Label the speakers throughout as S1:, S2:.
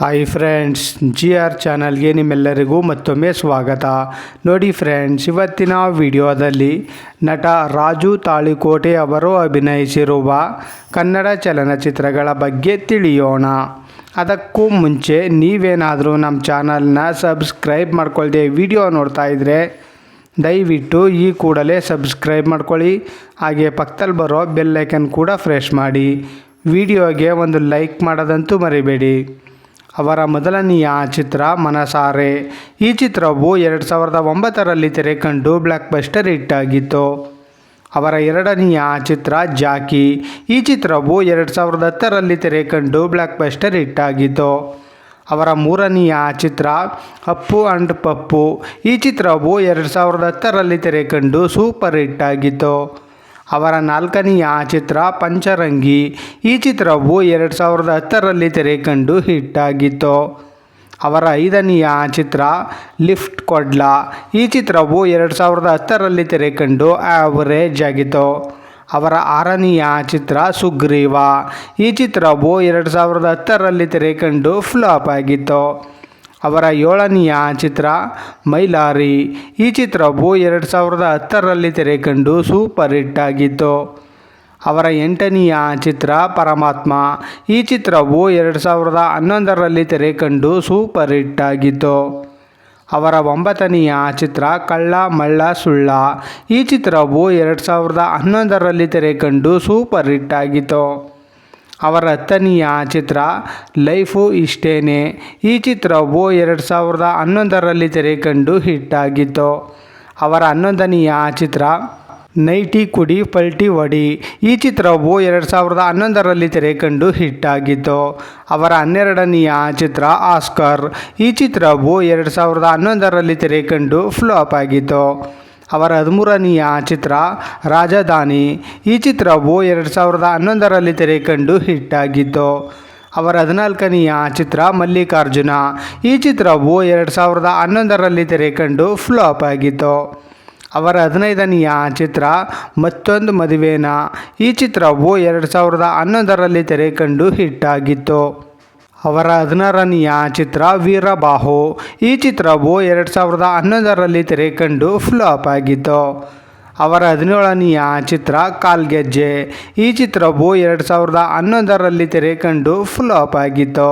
S1: Hi friends G R ಚಾನಲ್ಗೆ ನಿಮ್ಮೆಲ್ಲರಿಗೂ ಮತ್ತೊಮ್ಮೆ ಸ್ವಾಗತ. ನೋಡಿ ಫ್ರೆಂಡ್ಸ್ ಇವತ್ತಿನ ವಿಡಿಯೋದಲ್ಲಿ ನಟ ರಾಜು ತಾಳಿಕೋಟೆ ಅವರು ಅಭಿನಯಿಸಿರುವ ಕನ್ನಡ ಚಲನಚಿತ್ರಗಳ ಬಗ್ಗೆ ತಿಳಿಯೋಣ. ಅದಕ್ಕೂ ಮುಂಚೆ ನೀವೇನಾದರೂ ನಮ್ಮ ಚಾನಲ್ನ ಸಬ್ಸ್ಕ್ರೈಬ್ ಮಾಡ್ಕೊಳ್ದೆ ವಿಡಿಯೋ ನೋಡ್ತಾ ಇದ್ದರೆ ದಯವಿಟ್ಟು ಈ ಕೂಡಲೇ ಸಬ್ಸ್ಕ್ರೈಬ್ ಮಾಡ್ಕೊಳ್ಳಿ. ಹಾಗೆ ಪಕ್ಕದಲ್ಲಿ ಬರೋ ಬೆಲ್ಲೈಕನ್ ಕೂಡ ಫ್ರೆಶ್ ಮಾಡಿ. ವಿಡಿಯೋಗೆ ಒಂದು ಲೈಕ್ ಮಾಡೋದಂತೂ ಮರಿಬೇಡಿ. ಅವರ ಮೊದಲನೆಯ ಚಿತ್ರ ಮನಸಾರೆ. ಈ ಚಿತ್ರವು ಎರಡು ಸಾವಿರದ ಒಂಬತ್ತರಲ್ಲಿ ತೆರೆ ಕಂಡು ಬ್ಲ್ಯಾಕ್ ಬಸ್ಟರ್ ಹಿಟ್ ಆಗಿತ್ತು. ಅವರ ಎರಡನೆಯ ಚಿತ್ರ ಜಾಕಿ. ಈ ಚಿತ್ರವು ಎರಡು ಸಾವಿರದ ಹತ್ತರಲ್ಲಿ ತೆರೆ ಕಂಡು ಬ್ಲ್ಯಾಕ್ ಬಸ್ಟರ್ ಹಿಟ್ ಆಗಿತ್ತು. ಅವರ ಮೂರನೆಯ ಚಿತ್ರ ಅಪ್ಪು ಅಂಡ್ ಪಪ್ಪು. ಈ ಚಿತ್ರವು ಎರಡು ಸಾವಿರದ ಹತ್ತರಲ್ಲಿ ತೆರೆ ಕಂಡು ಸೂಪರ್ ಹಿಟ್ ಆಗಿತ್ತು. ಅವರ ನಾಲ್ಕನೆಯ ಚಿತ್ರ ಪಂಚರಂಗಿ. ಈ ಚಿತ್ರವು ಎರಡು ಸಾವಿರದ ಹತ್ತರಲ್ಲಿ ತೆರೆ ಕಂಡು ಹಿಟ್ ಆಗಿತ್ತು ಅವರ ಐದನೆಯ ಚಿತ್ರ ಲಿಫ್ಟ್ ಕೊಡ್ಲಾ. ಈ ಚಿತ್ರವು ಎರಡು ಸಾವಿರದ ಹತ್ತರಲ್ಲಿ ತೆರೆ ಕಂಡು ಆವರೇಜ್ ಆಗಿತ್ತು. ಅವರ ಆರನೆಯ ಚಿತ್ರ ಸುಗ್ರೀವ. ಈ ಚಿತ್ರವು ಎರಡು ಸಾವಿರದ ಹತ್ತರಲ್ಲಿ ತೆರೆ ಕಂಡು ಫ್ಲಾಪ್ ಆಗಿತ್ತು. ಅವರ ಏಳನೆಯ ಚಿತ್ರ ಮೈಲಾರಿ. ಈ ಚಿತ್ರವು ಎರಡು ಸಾವಿರದ ಹತ್ತರಲ್ಲಿ ತೆರೆ ಕಂಡು ಸೂಪರ್ ಹಿಟ್ ಆಗಿತ್ತು. ಅವರ ಎಂಟನೆಯ ಚಿತ್ರ ಪರಮಾತ್ಮ. ಈ ಚಿತ್ರವು ಎರಡು ಸಾವಿರದ ಹನ್ನೊಂದರಲ್ಲಿ ತೆರೆ ಕಂಡು ಸೂಪರ್ ಹಿಟ್ ಆಗಿತ್ತು. ಅವರ ಒಂಬತ್ತನೆಯ ಚಿತ್ರ ಕಳ್ಳ ಮಳ್ಳ ಸುಳ್ಳ. ಈ ಚಿತ್ರವು ಎರಡು ಸಾವಿರದ ಹನ್ನೊಂದರಲ್ಲಿ ತೆರೆ ಕಂಡು ಸೂಪರ್ ಹಿಟ್ ಆಗಿತ್ತು. ಅವರ ಹತ್ತನೆಯ ಚಿತ್ರ ಲೈಫು ಇಷ್ಟೇನೆ. ಈ ಚಿತ್ರವು ಎರಡು ಸಾವಿರದ ಹನ್ನೊಂದರಲ್ಲಿ ಹಿಟ್ ಆಗಿತ್ತು. ಅವರ ಹನ್ನೊಂದನೆಯ ಚಿತ್ರ ನೈಟಿ ಕುಡಿ ಪಲ್ಟಿ ಒಡಿ. ಈ ಚಿತ್ರವು ಎರಡು ಸಾವಿರದ ಹನ್ನೊಂದರಲ್ಲಿ ಹಿಟ್ ಆಗಿತ್ತು. ಅವರ ಹನ್ನೆರಡನೆಯ ಚಿತ್ರ ಆಸ್ಕರ್. ಈ ಚಿತ್ರವು ಎರಡು ಸಾವಿರದ ಹನ್ನೊಂದರಲ್ಲಿ ತೆರೆ ಕಂಡು ಫ್ಲಾಪ್ ಆಗಿತ್ತು. ಅವರ ಹದಿಮೂರನೆಯ ಚಿತ್ರ ರಾಜಧಾನಿ. ಈ ಚಿತ್ರವು ಎರಡು ಸಾವಿರದ ಹನ್ನೊಂದರಲ್ಲಿ ತೆರೆ ಕಂಡು ಹಿಟ್ ಆಗಿತ್ತು. ಅವರ ಹದಿನಾಲ್ಕನೆಯ ಚಿತ್ರ ಮಲ್ಲಿಕಾರ್ಜುನ. ಈ ಚಿತ್ರವು ಎರಡು ಸಾವಿರದ ಹನ್ನೊಂದರಲ್ಲಿ ತೆರೆ ಕಂಡು ಫ್ಲಾಪ್ ಆಗಿತ್ತು. ಅವರ ಹದಿನೈದನೆಯ ಚಿತ್ರ ಮತ್ತೊಂದು ಮದುವೆನ. ಈ ಚಿತ್ರವು ಎರಡು ಸಾವಿರದ ಹನ್ನೊಂದರಲ್ಲಿ ತೆರೆ ಕಂಡು ಹಿಟ್ ಆಗಿತ್ತು. ಅವರ ಹದಿನಾರನೆಯ ಚಿತ್ರ ವೀರಬಾಹು. ಈ ಚಿತ್ರವು ಎರಡು ಸಾವಿರದ ಹನ್ನೊಂದರಲ್ಲಿ ತೆರೆ ಕಂಡು ಫ್ಲಾಪ್ ಆಗಿತ್ತು. ಅವರ ಹದಿನೇಳನೆಯ ಚಿತ್ರ ಕಾಲ್ಗೆಜ್ಜೆ. ಈ ಚಿತ್ರವು ಎರಡು ಸಾವಿರದ ಹನ್ನೊಂದರಲ್ಲಿ ತೆರೆ ಕಂಡು ಫ್ಲಾಪ್ ಆಗಿತ್ತು.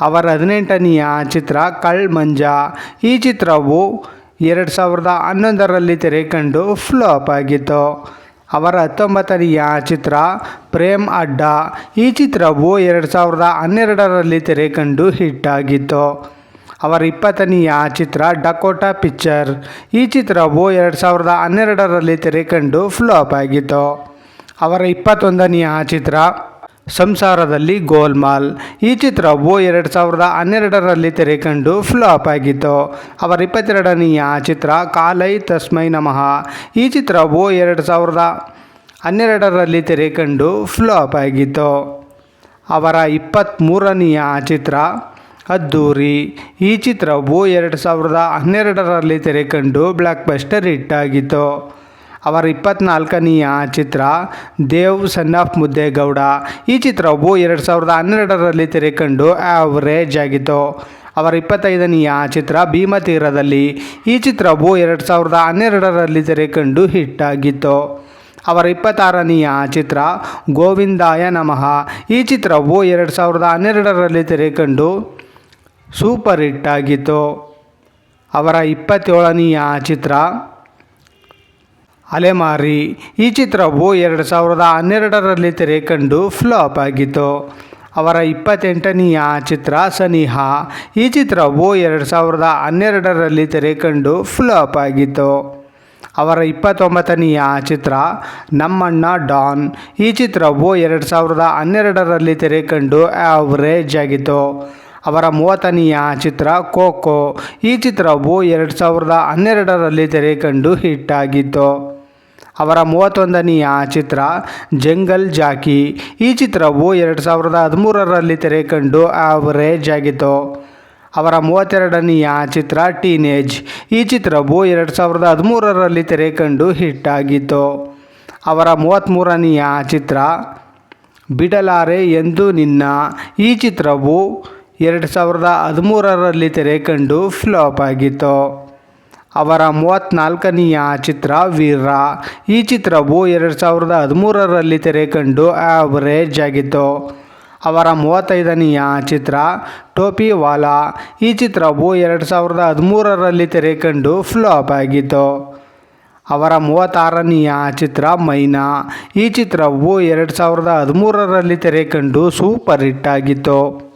S1: ಅವರ ಹದಿನೆಂಟನೆಯ ಚಿತ್ರ ಕಳ್ ಮಂಜ ಈ ಚಿತ್ರವು ಎರಡು ಸಾವಿರದ ಹನ್ನೊಂದರಲ್ಲಿ ತೆರೆ ಕಂಡು ಫ್ಲಾಪ್ ಆಗಿತ್ತು. ಅವರ ಹತ್ತೊಂಬತ್ತನೆಯ ಚಿತ್ರ ಪ್ರೇಮ್ ಅಡ್ಡ. ಈ ಚಿತ್ರವು ಎರಡು ಸಾವಿರದ ಹನ್ನೆರಡರಲ್ಲಿ ತೆರೆ ಕಂಡು ಹಿಟ್ ಆಗಿತ್ತು. ಅವರ ಇಪ್ಪತ್ತನೆಯ ಚಿತ್ರ ಡಕೋಟಾ ಪಿಕ್ಚರ್. ಈ ಚಿತ್ರವು ಎರಡು ಸಾವಿರದ ಹನ್ನೆರಡರಲ್ಲಿ ತೆರೆ ಕಂಡು ಫ್ಲಾಪ್ ಆಗಿತ್ತು. ಅವರ ಇಪ್ಪತ್ತೊಂದನೆಯ ಚಿತ್ರ ಸಂಸಾರದಲ್ಲಿ ಗೋಲ್ಮಾಲ್. ಈ ಚಿತ್ರವು ಎರಡು ಸಾವಿರದ ಹನ್ನೆರಡರಲ್ಲಿ ತೆರೆಕಂಡು ಫ್ಲಾಪ್ ಆಗಿತ್ತು. ಅವರ ಇಪ್ಪತ್ತೆರಡನೆಯ ಚಿತ್ರ ಕಾಲೈ ತಸ್ಮೈ ನಮಃ. ಈ ಚಿತ್ರವು ಎರಡು ಸಾವಿರದ ಹನ್ನೆರಡರಲ್ಲಿ ತೆರೆಕಂಡು ಫ್ಲಾಪ್ ಆಗಿತ್ತು. ಅವರ ಇಪ್ಪತ್ತ್ಮೂರನೆಯ ಚಿತ್ರ ಅದ್ದೂರಿ. ಈ ಚಿತ್ರವು ಎರಡು ಸಾವಿರದ ಹನ್ನೆರಡರಲ್ಲಿ ತೆರೆಕಂಡು ಬ್ಲಾಕ್ ಬಸ್ಟರ್ ಹಿಟ್ ಆಗಿತ್ತು. ಅವರ ಇಪ್ಪತ್ನಾಲ್ಕನೆಯ ಚಿತ್ರ ದೇವ್ ಸನ್ ಆಫ್ ಮುದ್ದೇಗೌಡ. ಈ ಚಿತ್ರವು ಎರಡು ಸಾವಿರದ ಹನ್ನೆರಡರಲ್ಲಿ ತೆರೆ ಕಂಡು ಆವರೇಜ್ ಆಗಿತ್ತು. ಅವರ ಇಪ್ಪತ್ತೈದನೆಯ ಚಿತ್ರ ಭೀಮತೀರದಲ್ಲಿ. ಈ ಚಿತ್ರವು ಎರಡು ಸಾವಿರದ ಹನ್ನೆರಡರಲ್ಲಿ ತೆರೆ ಕಂಡು ಹಿಟ್ ಆಗಿತ್ತು. ಅವರ ಇಪ್ಪತ್ತಾರನೆಯ ಚಿತ್ರ ಗೋವಿಂದಾಯ ನಮಃ. ಈ ಚಿತ್ರವು ಎರಡು ಸಾವಿರದ ಹನ್ನೆರಡರಲ್ಲಿ ತೆರೆ ಕಂಡು ಸೂಪರ್ ಹಿಟ್ ಆಗಿತ್ತು. ಅವರ ಇಪ್ಪತ್ತೇಳನೆಯ ಚಿತ್ರ ಅಲೆಮಾರಿ. ಈ ಚಿತ್ರವು ಎರಡು ಸಾವಿರದ ಹನ್ನೆರಡರಲ್ಲಿ ತೆರೆ ಕಂಡು ಫ್ಲಾಪ್ ಆಗಿತ್ತು. ಅವರ ಇಪ್ಪತ್ತೆಂಟನೆಯ ಚಿತ್ರ ಸನಿಹ. ಈ ಚಿತ್ರವು ಎರಡು ಸಾವಿರದ ಹನ್ನೆರಡರಲ್ಲಿ ತೆರೆ ಕಂಡು ಫ್ಲಾಪ್ ಆಗಿತ್ತು. ಅವರ ಇಪ್ಪತ್ತೊಂಬತ್ತನೆಯ ಚಿತ್ರ ನಮ್ಮಣ್ಣ ಡಾನ್. ಈ ಚಿತ್ರವು ಎರಡು ಸಾವಿರದ ಹನ್ನೆರಡರಲ್ಲಿ ತೆರೆ ಕಂಡು ಆವರೇಜ್ ಆಗಿತ್ತು. ಅವರ ಮೂವತ್ತನೆಯ ಚಿತ್ರ ಕೋಕೋ ಈ ಚಿತ್ರವು ಎರಡು ಸಾವಿರದ ಹನ್ನೆರಡರಲ್ಲಿ ತೆರೆ ಕಂಡು ಹಿಟ್ ಆಗಿತ್ತು. ಅವರ ಮೂವತ್ತೊಂದನೆಯ ಚಿತ್ರ, ಜಂಗಲ್ ಜಾಕಿ. ಈ ಚಿತ್ರವು ಎರಡು ಸಾವಿರದ ಹದಿಮೂರರಲ್ಲಿ ತೆರೆ ಕಂಡು ಆವರೇಜ್ ಆಗಿತ್ತು. ಅವರ ಮೂವತ್ತೆರಡನೆಯ ಚಿತ್ರ ಟೀನೇಜ್ ಈ ಚಿತ್ರವು ಎರಡು ಸಾವಿರದ ಹದಿಮೂರರಲ್ಲಿ ತೆರೆ ಕಂಡು ಹಿಟ್ ಆಗಿತ್ತು. ಅವರ ಮೂವತ್ತ್ಮೂರನೆಯ ಚಿತ್ರ, ಬಿಡಲಾರೆ ಎಂದು ನಿನ್ನ. ಈ ಚಿತ್ರವು ಎರಡು ಸಾವಿರದ ಹದಿಮೂರರಲ್ಲಿ ತೆರೆ ಕಂಡು ಫ್ಲಾಪ್ ಆಗಿತ್ತು. ಅವರ ಮೂವತ್ತ್ನಾಲ್ಕನೆಯ ಚಿತ್ರ ವೀರ. ಈ ಚಿತ್ರವು ಎರಡು ಸಾವಿರದ ಹದಿಮೂರರಲ್ಲಿ ತೆರೆ ಕಂಡು ಆವರೇಜ್ ಆಗಿತ್ತು. ಅವರ ಮೂವತ್ತೈದನೆಯ ಚಿತ್ರ ಟೋಪಿವಾಲಾ ಈ ಚಿತ್ರವು ಎರಡು ಸಾವಿರದ ಹದಿಮೂರರಲ್ಲಿ ತೆರೆ ಕಂಡು ಫ್ಲಾಪ್ ಆಗಿತ್ತು. ಅವರ ಮೂವತ್ತಾರನೆಯ ಚಿತ್ರ ಮೈನಾ. ಈ ಚಿತ್ರವು ಎರಡು ಸಾವಿರದ ಹದಿಮೂರರಲ್ಲಿ ತೆರೆ ಕಂಡು ಸೂಪರ್ ಹಿಟ್ ಆಗಿತ್ತು.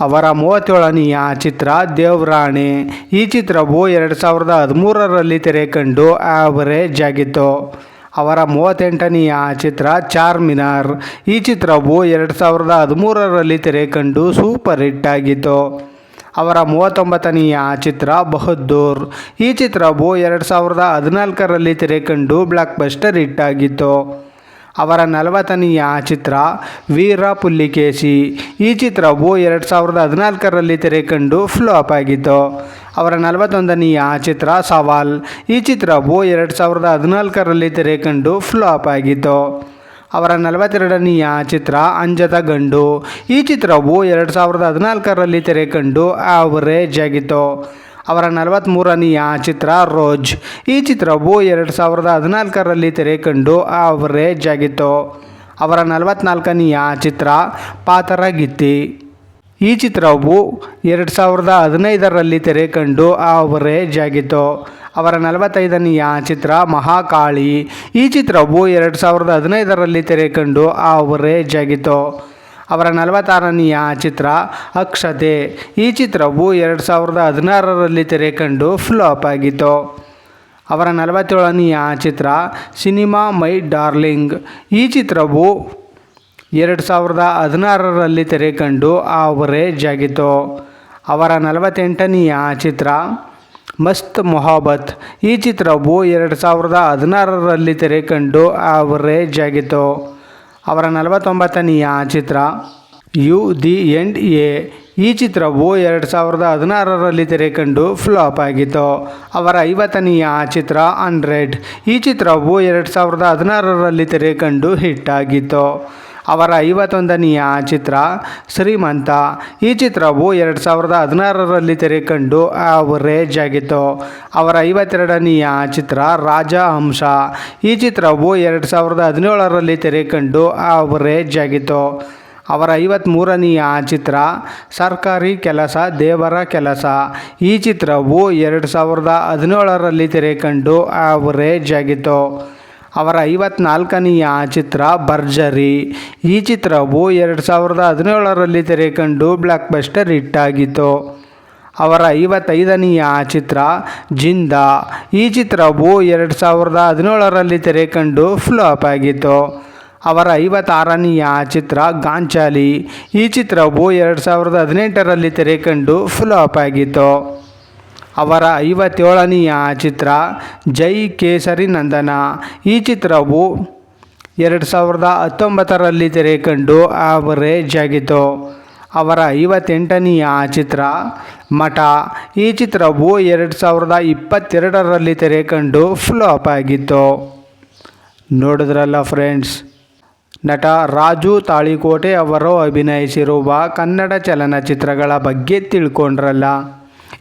S1: ಅವರ ಮೂವತ್ತೇಳನೆಯ ಚಿತ್ರ ದೇವ್ರಾಣೆ. ಈ ಚಿತ್ರವು ಎರಡು ಸಾವಿರದ ಹದಿಮೂರರಲ್ಲಿ ತೆರೆ ಕಂಡು ಆವರೇಜ್ ಆಗಿತ್ತು. ಅವರ ಮೂವತ್ತೆಂಟನೆಯ ಚಿತ್ರ ಚಾರ್ಮಿನಾರ್. ಈ ಚಿತ್ರವು ಎರಡು ಸಾವಿರದ ಹದಿಮೂರರಲ್ಲಿ ತೆರೆ ಕಂಡು ಸೂಪರ್ ಹಿಟ್ ಆಗಿತ್ತು. ಅವರ ಮೂವತ್ತೊಂಬತ್ತನೆಯ ಚಿತ್ರ ಬಹದ್ದೂರ್. ಈ ಚಿತ್ರವು ಎರಡು ಸಾವಿರದ ಹದಿನಾಲ್ಕರಲ್ಲಿ ತೆರೆ ಕಂಡು ಬ್ಲಾಕ್ ಬಸ್ಟರ್ ಹಿಟ್ ಆಗಿತ್ತು. ಅವರ ನಲವತ್ತನೆಯ ಚಿತ್ರ ವೀರ ಪುಲ್ಲಿಕೇಶಿ ಈ ಚಿತ್ರವು ಎರಡು ಸಾವಿರದ ಹದಿನಾಲ್ಕರಲ್ಲಿ ತೆರೆ ಕಂಡು ಫ್ಲಾಪ್ ಆಗಿತ್ತು. ಅವರ ನಲವತ್ತೊಂದನೆಯ ಚಿತ್ರ ಸವಾಲ್. ಈ ಚಿತ್ರವು ಎರಡು ಸಾವಿರದ ಹದಿನಾಲ್ಕರಲ್ಲಿ ತೆರೆ ಕಂಡು ಫ್ಲಾಪ್ ಆಗಿತ್ತು. ಅವರ ನಲವತ್ತೆರಡನೆಯ ಚಿತ್ರ ಅಂಜದ ಗಂಡು. ಈ ಚಿತ್ರವು ಎರಡು ಸಾವಿರದ ಹದಿನಾಲ್ಕರಲ್ಲಿ ತೆರೆಕಂಡು ಆವರೇಜ್ ಆಗಿತ್ತು. ಅವರ ನಲವತ್ತ್ಮೂರನೆಯ ಚಿತ್ರ ರೋಜ್. ಈ ಚಿತ್ರವು ಎರಡು ಸಾವಿರದ ಹದಿನಾಲ್ಕರಲ್ಲಿ ತೆರೆ ಕಂಡು ಅವರೇಜ್ ಆಗಿತ್ತು ಅವರ ನಲವತ್ತ್ನಾಲ್ಕನೆಯ ಚಿತ್ರ ಪಾತರಗಿತ್ತಿ. ಈ ಚಿತ್ರವು ಎರಡು ಸಾವಿರದ ಹದಿನೈದರಲ್ಲಿ ತೆರೆ ಕಂಡು ಅವರೇಜ್ ಆಗಿತ್ತು ಅವರ ನಲವತ್ತೈದನೆಯ ಚಿತ್ರ ಮಹಾಕಾಳಿ. ಈ ಚಿತ್ರವು ಎರಡು ಸಾವಿರದ ಹದಿನೈದರಲ್ಲಿ ತೆರೆ ಕಂಡು ಅವರೇಜ್ ಆಗಿತ್ತು ಅವರ ನಲವತ್ತಾರನೆಯ ಚಿತ್ರ ಅಕ್ಷತೆ. ಈ ಚಿತ್ರವು ಎರಡು ಸಾವಿರದ ಹದಿನಾರರಲ್ಲಿ ತೆರೆ ಕಂಡು ಫ್ಲಾಪ್ ಆಗಿತ್ತು. ಅವರ ನಲವತ್ತೇಳನೆಯ ಚಿತ್ರ ಸಿನಿಮಾ ಮೈ ಡಾರ್ಲಿಂಗ್. ಈ ಚಿತ್ರವು ಎರಡು ಸಾವಿರದ ಹದಿನಾರರಲ್ಲಿ ತೆರೆ ಕಂಡು ಆವರೇಜ್ ಆಗಿತ್ತು. ಅವರ ನಲವತ್ತೆಂಟನೆಯ ಚಿತ್ರ ಮಸ್ತ್ ಮೊಹಬ್ಬತ್. ಈ ಚಿತ್ರವು ಎರಡು ಸಾವಿರದ ಹದಿನಾರರಲ್ಲಿ ತೆರೆ ಕಂಡು ಆವರೇಜ್ ಆಗಿತ್ತು. ಅವರ ನಲವತ್ತೊಂಬತ್ತನೆಯ ಚಿತ್ರ ಯು ದಿ ಎಂಡ್ ಎ. ಈ ಚಿತ್ರವು ಎರಡು ಸಾವಿರದ ಹದಿನಾರರಲ್ಲಿ ತೆರೆಕಂಡು ಫ್ಲಾಪ್ ಆಗಿತ್ತು. ಅವರ ಐವತ್ತನೆಯ ಚಿತ್ರ ಹಂಡ್ರೆಡ್ ಈ ಚಿತ್ರವು ಎರಡು ಸಾವಿರದ ಹದಿನಾರರಲ್ಲಿ ತೆರೆಕಂಡು ಹಿಟ್ ಆಗಿತ್ತು. ಅವರ ಐವತ್ತೊಂದನೆಯ ಚಿತ್ರ ಶ್ರೀಮಂತ. ಈ ಚಿತ್ರವು ಎರಡು ಸಾವಿರದ ಹದಿನಾರರಲ್ಲಿ ತೆರೆ ಕಂಡು ಆವರೇಜ್ ಆಗಿತ್ತು ಅವರ ಐವತ್ತೆರಡನೆಯ ಚಿತ್ರ ರಾಜ ಹಂಸ. ಈ ಚಿತ್ರವು ಎರಡು ಸಾವಿರದ ಹದಿನೇಳರಲ್ಲಿ ತೆರೆ ಕಂಡು ಆವರೇಜ್ ಆಗಿತ್ತು ಅವರ ಐವತ್ತ್ಮೂರನೆಯ ಚಿತ್ರ ಸರ್ಕಾರಿ ಕೆಲಸ, ದೇವರ ಕೆಲಸ. ಈ ಚಿತ್ರವು ಎರಡು ಸಾವಿರದ ಹದಿನೇಳರಲ್ಲಿ ತೆರೆ ಕಂಡು ಆವರೇಜ್ ಆಗಿತ್ತು ಅವರ ಐವತ್ನಾಲ್ಕನೆಯ ಚಿತ್ರ ಭರ್ಜರಿ. ಈ ಚಿತ್ರವು ಎರಡು ಸಾವಿರದ ಹದಿನೇಳರಲ್ಲಿ ತೆರೆ ಕಂಡು ಬ್ಲಾಕ್ ಬಸ್ಟರ್ ಹಿಟ್ ಆಗಿತ್ತು. ಅವರ ಐವತ್ತೈದನೆಯ ಚಿತ್ರ ಜಿಂದ. ಈ ಚಿತ್ರವು ಎರಡು ಸಾವಿರದ ಹದಿನೇಳರಲ್ಲಿ ತೆರೆ ಕಂಡು ಫ್ಲಾಪ್ ಆಗಿತ್ತು. ಅವರ ಐವತ್ತಾರನೆಯ ಚಿತ್ರ ಗಾಂಚಾಲಿ. ಈ ಚಿತ್ರವು ಎರಡು ಸಾವಿರದ ಹದಿನೆಂಟರಲ್ಲಿ ತೆರೆ ಕಂಡು ಫ್ಲಾಪ್ ಆಗಿತ್ತು. ಅವರ ಐವತ್ತೇಳನೆಯ ಚಿತ್ರ ಜೈ ಕೇಸರಿ ನಂದನ. ಈ ಚಿತ್ರವು ಎರಡು ಸಾವಿರದ ಹತ್ತೊಂಬತ್ತರಲ್ಲಿ ತೆರೆ ಕಂಡು ಆವರೇಜ್ ಆಗಿತ್ತು. ಅವರ ಐವತ್ತೆಂಟನೆಯ ಚಿತ್ರ ಮಠ. ಈ ಚಿತ್ರವು ಎರಡು ಸಾವಿರದ ಇಪ್ಪತ್ತೆರಡರಲ್ಲಿ ತೆರೆ ಕಂಡು ಫ್ಲಾಪ್ ಆಗಿತ್ತು. ನೋಡಿದ್ರಲ್ಲ ಫ್ರೆಂಡ್ಸ್ ನಟ ರಾಜು ತಾಳಿಕೋಟೆ ಅವರು ಅಭಿನಯಿಸಿರುವ ಕನ್ನಡ ಚಲನಚಿತ್ರಗಳ ಬಗ್ಗೆ ತಿಳ್ಕೊಂಡ್ರಲ್ಲ.